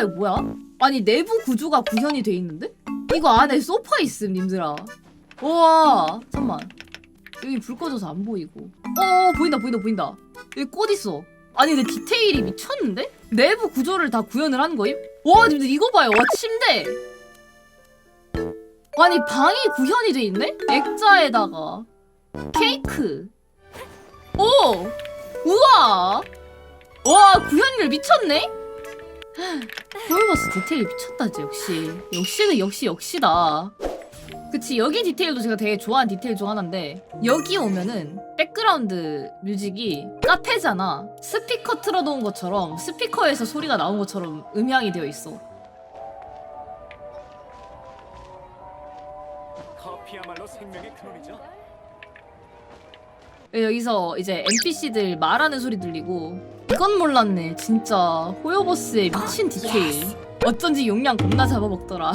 봐 이거 뭐야? 아니 내부 구조가 구현이 돼 있는데? 이거 안에 소파 있음 님들아. 우와 잠만. 여기 불 꺼져서 안 보이고. 어 보인다 보인다 보인다. 여기 꽃 있어. 아니 근데 디테일이 미쳤는데? 내부 구조를 다 구현을 한 거임? 와 님들 이거 봐요. 와 침대. 아니 방이 구현이 돼 있네? 액자에다가. 케이크. 오 우와. 와 구현율 미쳤네 호요버스 디테일 미쳤다 진짜 역시. 역시는 역시 역시다. 그치 여기 디테일도 제가 되게 좋아하는 디테일 중 하나인데 여기 오면은 백그라운드 뮤직이 카페잖아. 스피커 틀어놓은 것처럼 스피커에서 소리가 나온 것처럼 음향이 되어 있어. 커피야말로 생명의 근원이죠. 여기서 이제 NPC들 말하는 소리 들리고 이건 몰랐네. 진짜. 호요버스의 미친 디테일. 어쩐지 용량 겁나 잡아먹더라